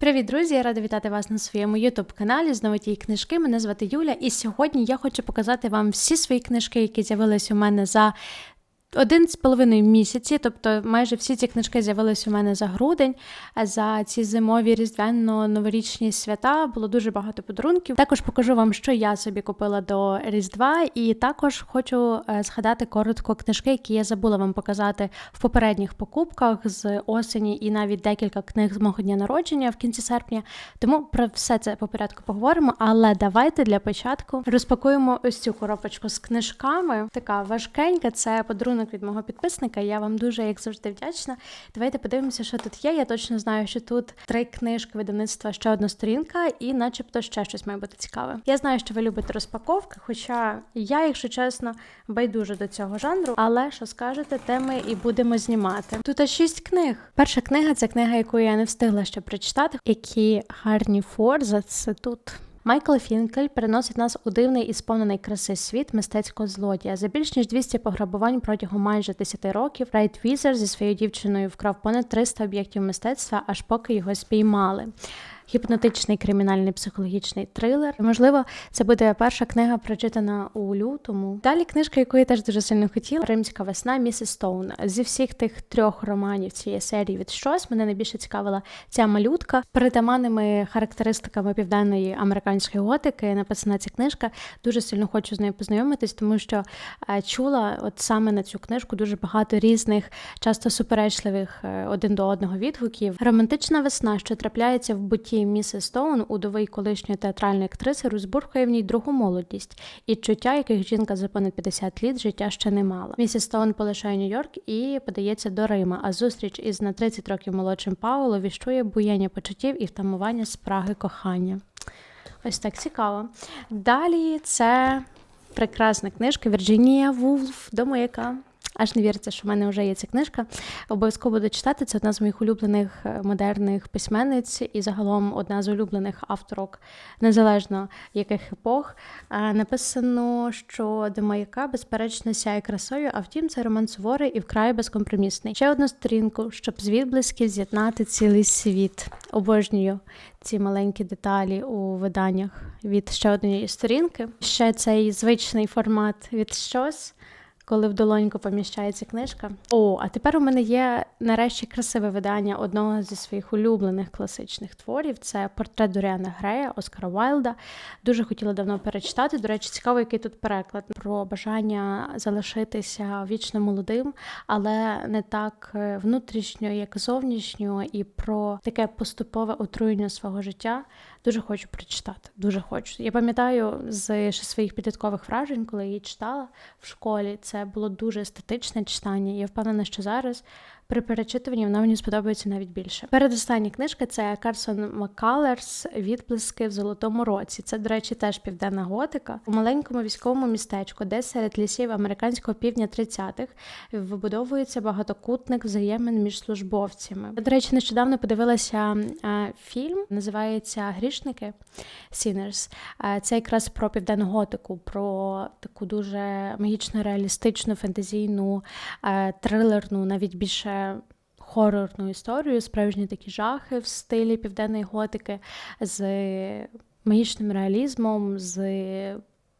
Привіт, друзі! Я рада вітати вас на своєму youtube каналі знову ті книжки. Мене звати Юля, і сьогодні я хочу показати вам всі свої книжки, які з'явились у мене за один з половиною місяці, тобто майже всі ці книжки з'явились у мене за грудень. За ці зимові різдвяно-новорічні свята було дуже багато подарунків. Також покажу вам, що я собі купила до Різдва, і також хочу е, згадати коротко книжки, які я забула вам показати в попередніх покупках з осені, і навіть декілька книг з мого дня народження в кінці серпня. Тому про все це по порядку поговоримо. Але давайте для початку розпакуємо ось цю коробочку з книжками. Така важкенька, це подарунок від мого підписника. Я вам дуже, як завжди, вдячна. Давайте подивимося, що тут є. Я точно знаю, що тут три книжки видавництва, ще одна сторінка, і, начебто, ще щось має бути цікаве. Я знаю, що ви любите розпаковки, хоча я, якщо чесно, байдуже до цього жанру. Але що скажете, те ми і будемо знімати. Тут шість книг. Перша книга це книга, яку я не встигла ще прочитати. Які гарні форза це тут. Майкл Фінкель переносить нас у дивний і сповнений краси світ мистецького злодія. За більш ніж 200 пограбувань протягом майже 10 років Райт Візер зі своєю дівчиною вкрав понад 300 об'єктів мистецтва, аж поки його спіймали гіпнотичний кримінальний психологічний трилер. Можливо, це буде перша книга, прочитана у лютому. Далі книжка, яку я теж дуже сильно хотіла, Римська весна Місіс Стоун. Зі всіх тих трьох романів цієї серії від щось мене найбільше цікавила ця малютка. Притаманними характеристиками південної американської готики написана ця книжка. Дуже сильно хочу з нею познайомитись, тому що е, чула от саме на цю книжку дуже багато різних, часто суперечливих е, один до одного відгуків. Романтична весна, що трапляється в буті житті місіс Стоун, удовий колишньої театральної актриси, розбурхує в ній другу молодість і чуття, яких жінка за понад 50 літ життя ще не мала. Місіс Стоун полишає Нью-Йорк і подається до Рима. А зустріч із на 30 років молодшим Пауло віщує буяння почуттів і втамування спраги кохання. Ось так цікаво. Далі це прекрасна книжка Вірджинія Вулф до маяка. Аж не віриться, що в мене вже є ця книжка. Обов'язково буду читати. Це одна з моїх улюблених е, модерних письменниць і загалом одна з улюблених авторок, незалежно яких епох. Написано, що до маяка безперечно сяє красою, а втім, це роман суворий і вкрай безкомпромісний. Ще одну сторінку, щоб з з'єднати цілий світ. Обожнюю ці маленькі деталі у виданнях від ще однієї сторінки. Ще цей звичний формат від щось коли в долоньку поміщається книжка. О, а тепер у мене є нарешті красиве видання одного зі своїх улюблених класичних творів. Це портрет Доріана Грея Оскара Вайлда. Дуже хотіла давно перечитати. До речі, цікаво, який тут переклад про бажання залишитися вічно молодим, але не так е, внутрішньо, як зовнішньо, і про таке поступове отруєння свого життя. Дуже хочу прочитати. Дуже хочу. Я пам'ятаю з ще своїх підліткових вражень, коли я її читала в школі. Це було дуже естетичне читання. Я впевнена, що зараз при перечитуванні вона мені сподобається навіть більше. Передостання книжка це Карсон Маккалерс Відблиски в золотому році. Це, до речі, теж південна готика у маленькому військовому містечку, де серед лісів американського півдня 30-х вибудовується багатокутник взаємин між службовцями. До речі, нещодавно подивилася фільм, називається Грішники Sinners. Це якраз про південну готику, про таку дуже магічно реалістичну фентезійну трилерну, навіть більше хорорну історію, справжні такі жахи в стилі південної готики з магічним реалізмом, з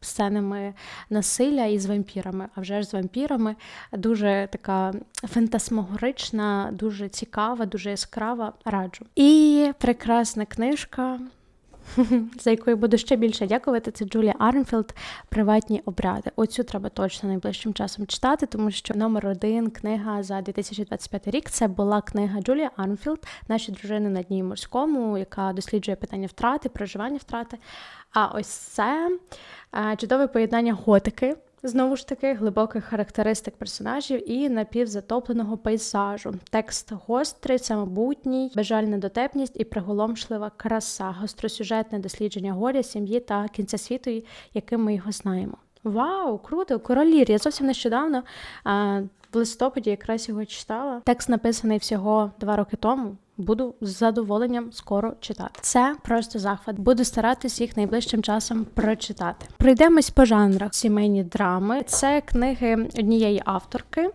сценами насилля і з вампірами. А вже ж з вампірами дуже така фантасмогорична, дуже цікава, дуже яскрава. Раджу. І прекрасна книжка. за якою буду ще більше дякувати, це Джулія Армфілд Приватні обряди. Оцю треба точно найближчим часом читати, тому що номер один книга за 2025 рік це була книга Джулія Армфілд, наші дружини на дні морському, яка досліджує питання втрати, проживання втрати. А ось це е, чудове поєднання готики. Знову ж таки, глибоких характеристик персонажів і напівзатопленого пейзажу. Текст гострий, самобутній, безжальна дотепність і приголомшлива краса, гостросюжетне дослідження горя, сім'ї та кінця світу, яким ми його знаємо. Вау, круто! Королір! Я зовсім нещодавно а, в листопаді якраз його читала. Текст написаний всього два роки тому буду з задоволенням скоро читати. Це просто захват. Буду старатись їх найближчим часом прочитати. Пройдемось по жанрах сімейні драми. Це книги однієї авторки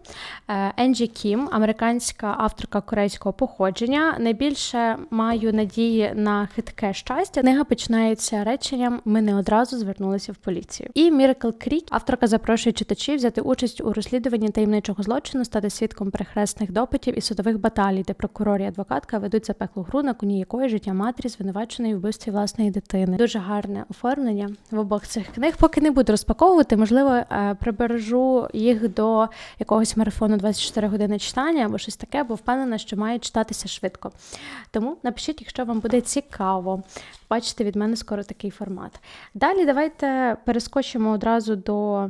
е, Енджі Кім, американська авторка корейського походження. Найбільше маю надії на хитке щастя. Книга починається реченням Ми не одразу звернулися в поліцію. І Міракл Крік, авторка запрошує читачів взяти участь у розслідуванні таємничого злочину, стати свідком перехресних допитів і судових баталій, де прокурор і адвокатка ведуть запеклу гру, на коні якої життя матері звинуваченої в вбивстві власної дитини. Дуже гарне оформлення в обох цих книг. Поки не буду розпаковувати, можливо, е, прибережу їх до якогось марафону 24 години читання або щось таке, бо впевнена, що має читатися швидко. Тому напишіть, якщо вам буде цікаво. Бачите від мене скоро такий формат. Далі давайте перескочимо одразу до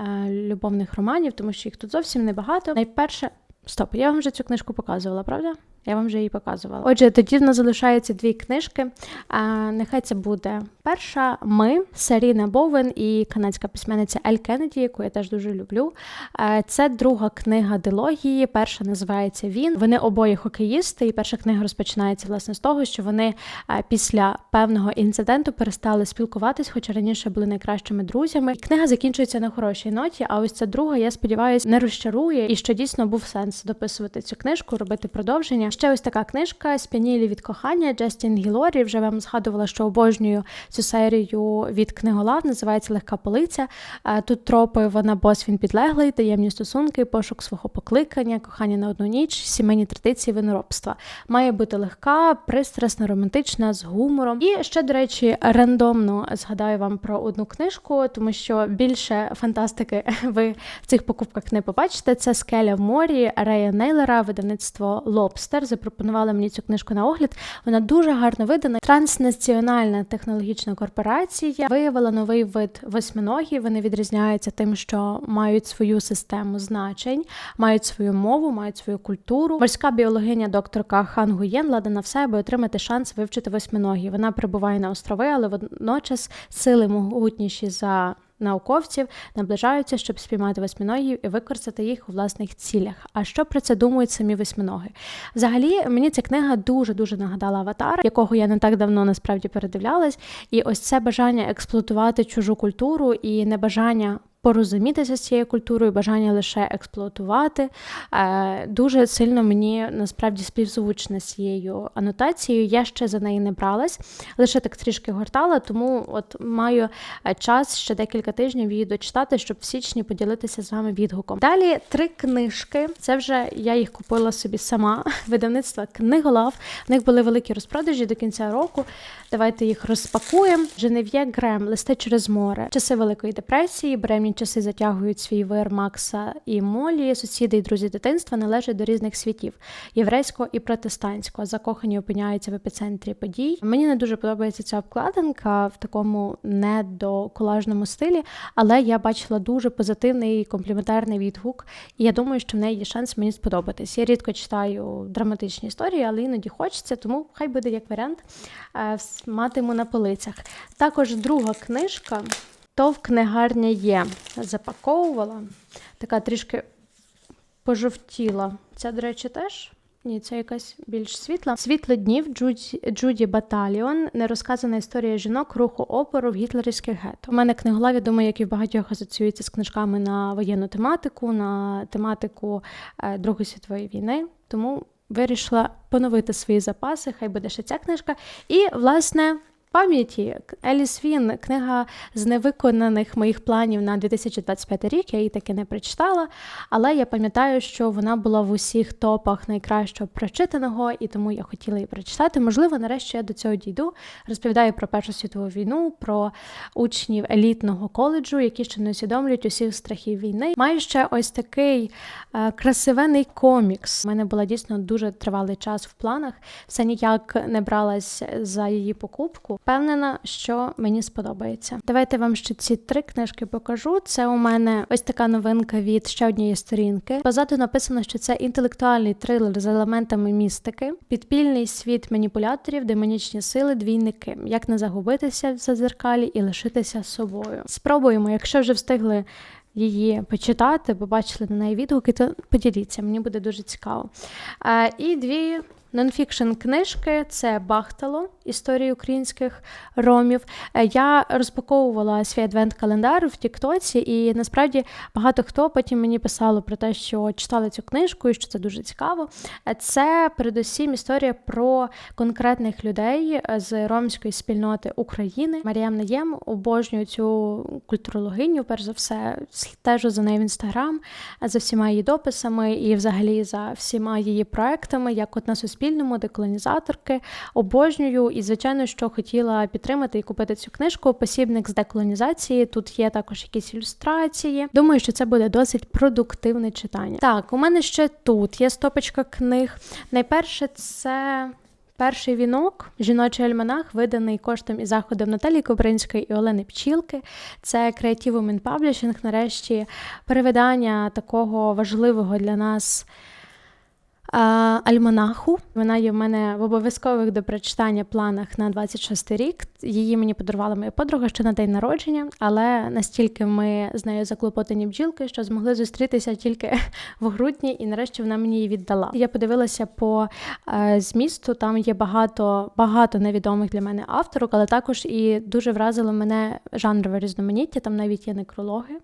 е, любовних романів, тому що їх тут зовсім небагато. Найперше, стоп, я вам вже цю книжку показувала, правда? Я вам вже її показувала. Отже, тоді в нас залишаються дві книжки. А, Нехай це буде перша ми Саріна Бовен і канадська письменниця Ель Кеннеді, яку я теж дуже люблю. А, Це друга книга дилогії. Перша називається Він. Вони обоє хокеїсти, і перша книга розпочинається власне з того, що вони після певного інциденту перестали спілкуватись, хоча раніше були найкращими друзями. І книга закінчується на хорошій ноті. А ось ця друга, я сподіваюся, не розчарує і що дійсно був сенс дописувати цю книжку, робити продовження. Ще ось така книжка Сп'янілі від кохання Джастін Гілорі. Вже вам згадувала, що обожнюю цю серію від книголав. Називається Легка полиця. Тут тропи вона бос він підлеглий, таємні стосунки, пошук свого покликання, кохання на одну ніч, сімейні традиції виноробства. Має бути легка, пристрасна, романтична, з гумором. І ще, до речі, рандомно згадаю вам про одну книжку, тому що більше фантастики ви в цих покупках не побачите. Це скеля в морі Рея Нейлера, видавництво Лобстер запропонувала мені цю книжку на огляд. Вона дуже гарно видана. Транснаціональна технологічна корпорація виявила новий вид восьминогів. Вони відрізняються тим, що мають свою систему значень, мають свою мову, мають свою культуру. Морська біологиня докторка Хан Гуєн лада на все, аби отримати шанс вивчити восьминогів. Вона прибуває на острови, але водночас сили могутніші за науковців наближаються, щоб спіймати восьминогів і використати їх у власних цілях. А що про це думають самі восьминоги? Взагалі, мені ця книга дуже дуже нагадала аватар, якого я не так давно насправді передивлялась. І ось це бажання експлуатувати чужу культуру і небажання порозумітися з цією культурою, бажання лише експлуатувати. Е, дуже сильно мені насправді співзвучна з цією анотацією. Я ще за неї не бралась, лише так трішки гортала, тому от маю е, час ще декілька тижнів її дочитати, щоб в січні поділитися з вами відгуком. Далі три книжки. Це вже я їх купила собі сама. Видавництва книголав. В них були великі розпродажі до кінця року. Давайте їх розпакуємо. Женев'є Грем, листи через море, часи Великої депресії, бремні часи затягують свій вир Макса і Молі. Сусіди і друзі дитинства належать до різних світів єврейського і протестантського. Закохані опиняються в епіцентрі подій. Мені не дуже подобається ця обкладинка в такому недоколажному стилі, але я бачила дуже позитивний компліментарний відгук, і я думаю, що в неї є шанс мені сподобатись. Я рідко читаю драматичні історії, але іноді хочеться, тому хай буде як варіант е, матиму на полицях. Також друга книжка. То в книгарня є. Запаковувала. Така трішки пожовтіла. Ця, до речі, теж. Ні, це якась більш світла. Світло днів Джуді, Джуді Баталіон, нерозказана історія жінок, руху опору в гітлерівських гетто. У мене книголаві, думаю, як і в багатьох асоціюється з книжками на воєнну тематику, на тематику е, Другої світової війни. Тому вирішила поновити свої запаси. Хай буде ще ця книжка. І, власне, пам'яті Еліс Він, книга з невиконаних моїх планів на 2025 рік. Я її таки не прочитала, але я пам'ятаю, що вона була в усіх топах найкращого прочитаного, і тому я хотіла її прочитати. Можливо, нарешті я до цього дійду. Розповідаю про Першу світову війну, про учнів елітного коледжу, які ще не усвідомлюють усіх страхів війни. Маю ще ось такий е, красивений комікс. У мене була дійсно дуже тривалий час в планах. Все ніяк не бралась за її покупку. Впевнена, що мені сподобається. Давайте вам ще ці три книжки покажу. Це у мене ось така новинка від ще однієї сторінки. Позаду написано, що це інтелектуальний трилер з елементами містики, підпільний світ маніпуляторів, демонічні сили, двійники, як не загубитися в зазеркалі і лишитися собою. Спробуємо, якщо вже встигли. Її почитати, побачили на неї відгуки, то поділіться, мені буде дуже цікаво. А, І дві Нонфікшн книжки це Бахтало історії українських ромів. Е, Я розпаковувала свій адвент-календар в Тіктоці, і насправді багато хто потім мені писало про те, що читали цю книжку і що це дуже цікаво. Е, Це передусім історія про конкретних людей е, з ромської спільноти України. Маріям Наєм обожнюю цю культурологиню, перш за все, стежу за нею в інстаграм, за всіма її дописами і взагалі за всіма її проектами, як от на суспільному, деколонізаторки. Обожнюю і, звичайно, що хотіла підтримати і купити цю книжку. Посібник з деколонізації. Тут є також якісь ілюстрації. Думаю, що це буде досить продуктивне читання. Так, у мене ще тут є стопочка книг. Найперше це. Перший вінок, жіночий альманах, виданий коштом і заходом Наталії Кобринської і Олени Пчілки. Це Creative Women Publishing, нарешті перевидання такого важливого для нас альманаху. Вона є в мене в обов'язкових до прочитання планах на 26 рік. Її мені подарувала моя подруга ще на день народження, але настільки ми з нею заклопотані бджілки, що змогли зустрітися тільки в грудні, і нарешті вона мені її віддала. Я подивилася по е, змісту. Там є багато багато невідомих для мене авторок, але також і дуже вразило мене жанрове різноманіття. Там навіть є некрологи.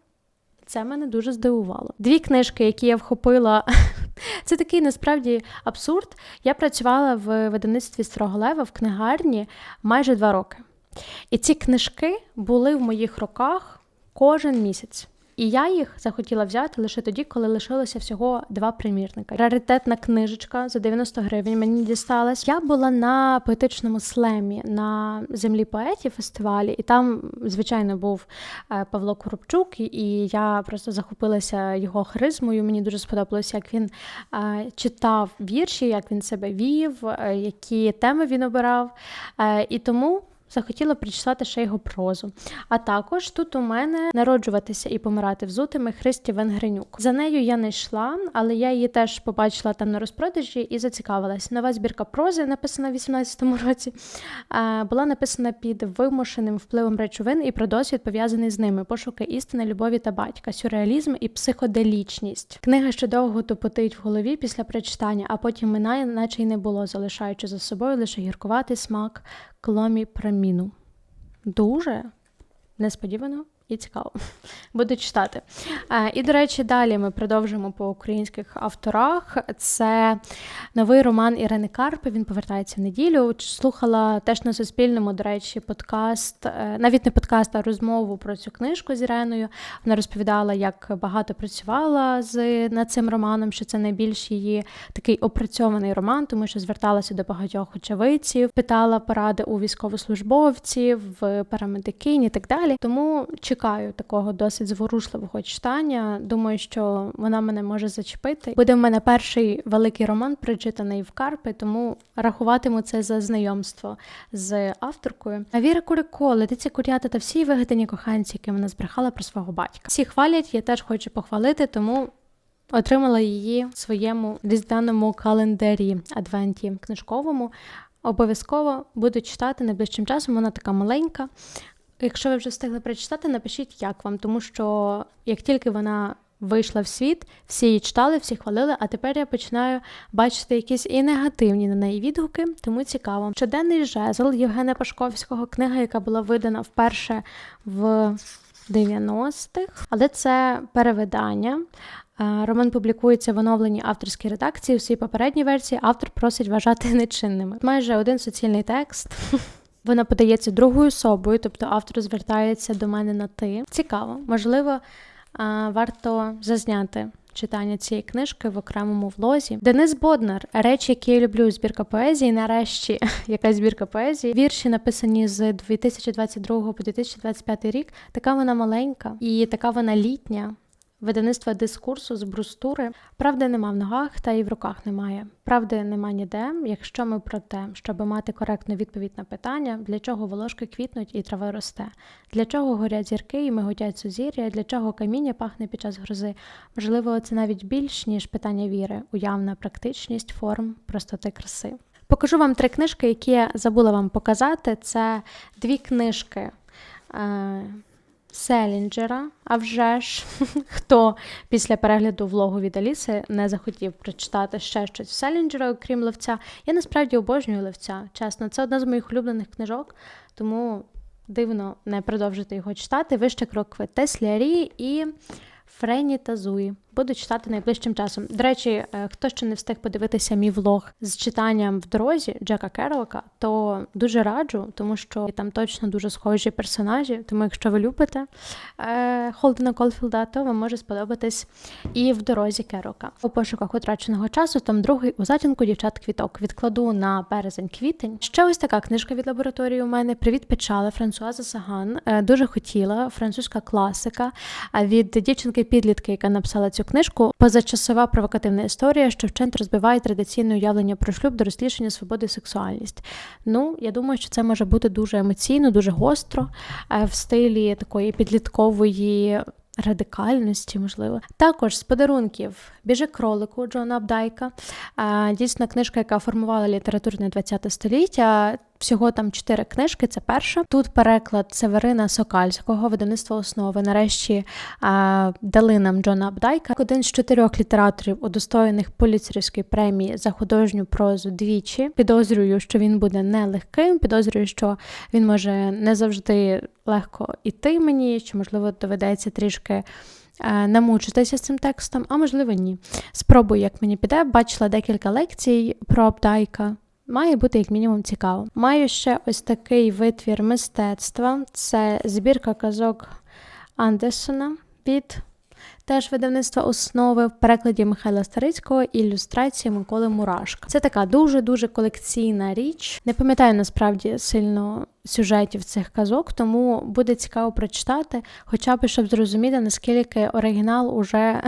Це мене дуже здивувало. Дві книжки, які я вхопила, це такий насправді абсурд. Я працювала в видавництві Строголева в книгарні майже два роки. І ці книжки були в моїх руках кожен місяць. І я їх захотіла взяти лише тоді, коли лишилося всього два примірника. Раритетна книжечка за 90 гривень мені дісталась. Я була на поетичному слемі на землі поетів фестивалі, і там, звичайно, був е, Павло Коробчук, і я просто захопилася його харизмою. Мені дуже сподобалося, як він е, читав вірші, як він себе вів, е, які теми він обирав. І тому захотіла прочитати ще його прозу. А також тут у мене народжуватися і помирати взутими Христі Венгренюк. За нею я не йшла, але я її теж побачила там на розпродажі і зацікавилась. Нова збірка прози, написана в 18-му році, була написана під вимушеним впливом речовин і про досвід пов'язаний з ними: пошуки істини, любові та батька, сюрреалізм і психоделічність. Книга ще довго тупотить в голові після прочитання, а потім минає, наче й не було, залишаючи за собою лише гіркуватий смак кломі праміну. Дуже несподівано і цікаво. Буду читати. І, до речі, далі ми продовжимо по українських авторах. Це новий роман Ірини Карпи. Він повертається в неділю. Слухала теж на Суспільному, до речі, подкаст, е, навіть не подкаст, а розмову про цю книжку з Іреною. Вона розповідала, як багато працювала з над цим романом, що це найбільш її такий опрацьований роман, тому що зверталася до багатьох очевидців, питала поради у військовослужбовців, в парамедикині і так далі. Тому чекаю такого досить зворушливого читання. Думаю, що вона мене може зачепити. Буде в мене перший великий роман, прочитаний в Карпи, тому рахуватиму це за знайомство з авторкою. А Віра Курико, Летиця Курята та всі вигадані коханці, які вона збрехала про свого батька. Всі хвалять, я теж хочу похвалити, тому. Отримала її в своєму різдвяному календарі адвенті книжковому. Обов'язково буду читати найближчим часом. Вона така маленька, Якщо ви вже встигли прочитати, напишіть, як вам, тому що як тільки вона вийшла в світ, всі її читали, всі хвалили, а тепер я починаю бачити якісь і негативні на неї відгуки, тому цікаво. Щоденний жезл Євгена Пашковського, книга, яка була видана вперше в 90-х, але це перевидання. Роман публікується в оновленій авторській редакції. У своїй попередній версії автор просить вважати нечинними. Майже один суцільний текст. Вона подається другою особою, тобто автор звертається до мене на ти. Цікаво, можливо, варто зазняти читання цієї книжки в окремому влозі. Денис Боднар, речі, які я люблю, збірка поезії. Нарешті якась збірка поезії. Вірші написані з 2022 по 2025 рік. Така вона маленька і така вона літня видавництва дискурсу з брустури. Правди нема в ногах, та і в руках немає. Правди нема ніде, якщо ми про те, щоб мати коректну відповідь на питання, для чого волошки квітнуть і трава росте, для чого горять зірки і миготять сузір'я, для чого каміння пахне під час грози. Можливо, це навіть більш ніж питання віри, уявна практичність форм, простоти краси. Покажу вам три книжки, які я забула вам показати. Це дві книжки. Селінджера. А вже ж, хто після перегляду влогу від Аліси не захотів прочитати ще щось в Селінджера, окрім левця. Я насправді обожнюю левця. Чесно, це одна з моїх улюблених книжок, тому дивно не продовжити його читати. Вище крокви Теслярі і Френі та Зуї. Буду читати найближчим часом. До речі, е, хто ще не встиг подивитися мій влог з читанням в дорозі Джека Керолка, то дуже раджу, тому що там точно дуже схожі персонажі. Тому, якщо ви любите е, Холдена Колфілда, то вам може сподобатись і в дорозі Керока. У пошуках утраченого часу там другий у затінку дівчат квіток відкладу на березень-квітень. Ще ось така книжка від лабораторії. У мене Привіт, печали Франсуаза Саган. Е, дуже хотіла французька класика від дівчинки-підлітки, яка написала цю цю книжку позачасова провокативна історія, що вчент розбиває традиційне уявлення про шлюб, дорослішання, свободи, сексуальність. Ну, я думаю, що це може бути дуже емоційно, дуже гостро е, в стилі такої підліткової. Радикальності, можливо, також з подарунків біже кролику Джона Абдайка. Е, дійсно, книжка, яка формувала літературне ХХ століття. Всього там чотири книжки. Це перша. Тут переклад Северина Сокальського, видавництва основи. Нарешті дали нам Джона Абдайка. Один з чотирьох літераторів, удостоєних поліцерівської премії за художню прозу двічі. Підозрюю, що він буде нелегким. Підозрюю, що він може не завжди легко іти мені, що можливо доведеться трішки. Намучитися з цим текстом, а можливо, ні. Спробую, як мені піде. Бачила декілька лекцій про Абдайка. Має бути як мінімум цікаво. Маю ще ось такий витвір мистецтва. Це збірка казок Андерсона від теж видавництва основи в перекладі Михайла Старицького ілюстрації Миколи Мурашка. Це така дуже-дуже колекційна річ. Не пам'ятаю насправді сильно сюжетів цих казок, тому буде цікаво прочитати, хоча б щоб зрозуміти, наскільки оригінал уже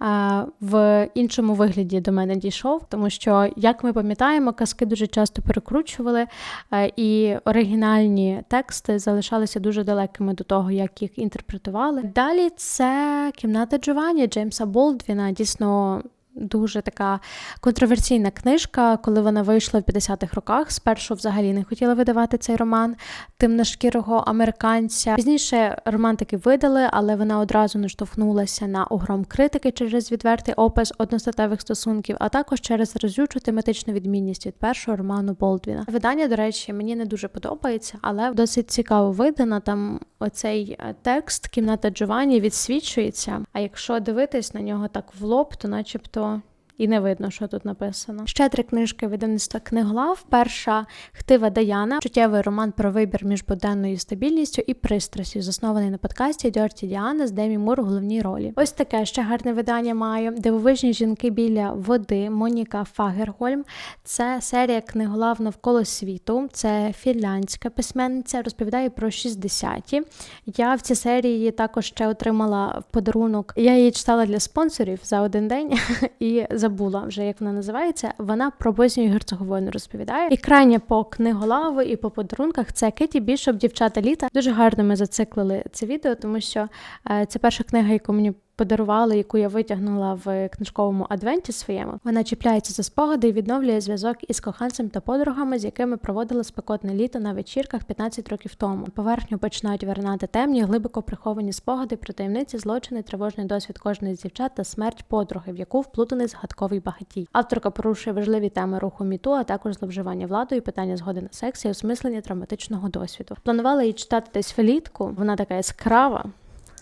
в іншому вигляді до мене дійшов, тому що, як ми пам'ятаємо, казки дуже часто перекручували, а, і оригінальні тексти залишалися дуже далекими до того, як їх інтерпретували. Далі це кімната Джованні Джеймса Болдвіна, дійсно Дуже така контроверсійна книжка, коли вона вийшла в 50-х роках. Спершу взагалі не хотіла видавати цей роман темношкірого американця. Пізніше роман таки видали, але вона одразу наштовхнулася на огром критики через відвертий опис одностатевих стосунків, а також через розючу тематичну відмінність від першого роману Болдвіна. Видання, до речі, мені не дуже подобається, але досить цікаво видано. Там оцей текст кімната Джованні відсвічується. А якщо дивитись на нього так в лоб, то начебто so і не видно, що тут написано. Ще три книжки видавництва книглав. Перша хтива Даяна, чуттєвий роман про вибір між буденною стабільністю і пристрастю, заснований на подкасті Дьорті Діана з Демі Мур у головній ролі. Ось таке ще гарне видання маю. Дивовижні жінки біля води Моніка Фагергольм. Це серія книголав навколо світу. Це фінляндська письменниця, розповідає про 60-ті. Я в цій серії також ще отримала подарунок. Я її читала для спонсорів за один день і забула вже, як вона називається. Вона про Боснію і Герцеговину розповідає. І крайня по книголаву і по подарунках це Кеті Бішоп, дівчата літа. Дуже гарно ми зациклили це відео, тому що е, це перша книга, яку мені подарували, яку я витягнула в книжковому адвенті своєму. Вона чіпляється за спогади і відновлює зв'язок із коханцем та подругами, з якими проводила спекотне літо на вечірках 15 років тому. Поверхню починають виринати темні, глибоко приховані спогади про таємниці, злочини, тривожний досвід кожної з дівчат та смерть подруги, в яку вплутаний згадковий багатій. Авторка порушує важливі теми руху міту, а також зловживання владою, питання згоди на секс і осмислення травматичного досвіду. Планувала її читати десь влітку. Вона така яскрава,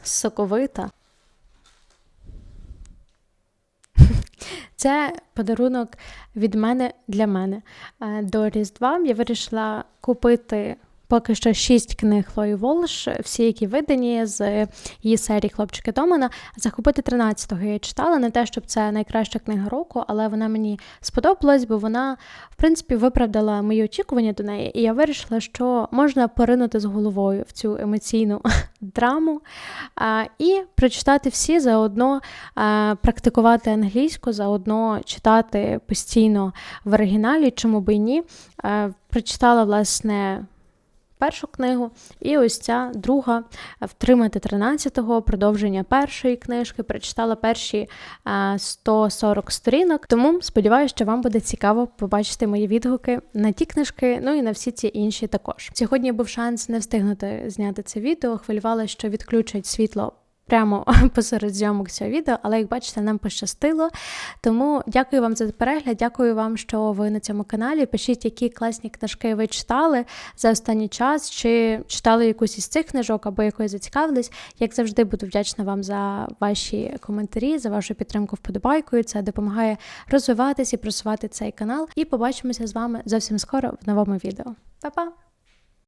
соковита. Це подарунок від мене для мене. Е, до Різдва я вирішила купити поки що шість книг Лої Волш, всі, які видані з її серії Хлопчики Домана. Захопити 13-го я читала, не те, щоб це найкраща книга року, але вона мені сподобалась, бо вона, в принципі, виправдала мої очікування до неї. І я вирішила, що можна поринути з головою в цю емоційну драму а, і прочитати всі заодно а, практикувати англійську, заодно читати постійно в оригіналі, чому би і ні. Прочитала, власне першу книгу, і ось ця друга втримати 13-го, продовження першої книжки. Прочитала перші е, 140 сторінок. Тому сподіваюся, що вам буде цікаво побачити мої відгуки на ті книжки, ну і на всі ці інші також. Сьогодні був шанс не встигнути зняти це відео. Хвилювалася, що відключать світло. Прямо посеред зйомок цього відео, але як бачите, нам пощастило. Тому дякую вам за перегляд, дякую вам, що ви на цьому каналі. Пишіть, які класні книжки ви читали за останній час, чи читали якусь із цих книжок або якою зацікавились. Як завжди, буду вдячна вам за ваші коментарі, за вашу підтримку вподобайкою. Це допомагає розвиватись і просувати цей канал. І побачимося з вами зовсім скоро в новому відео. Па-па!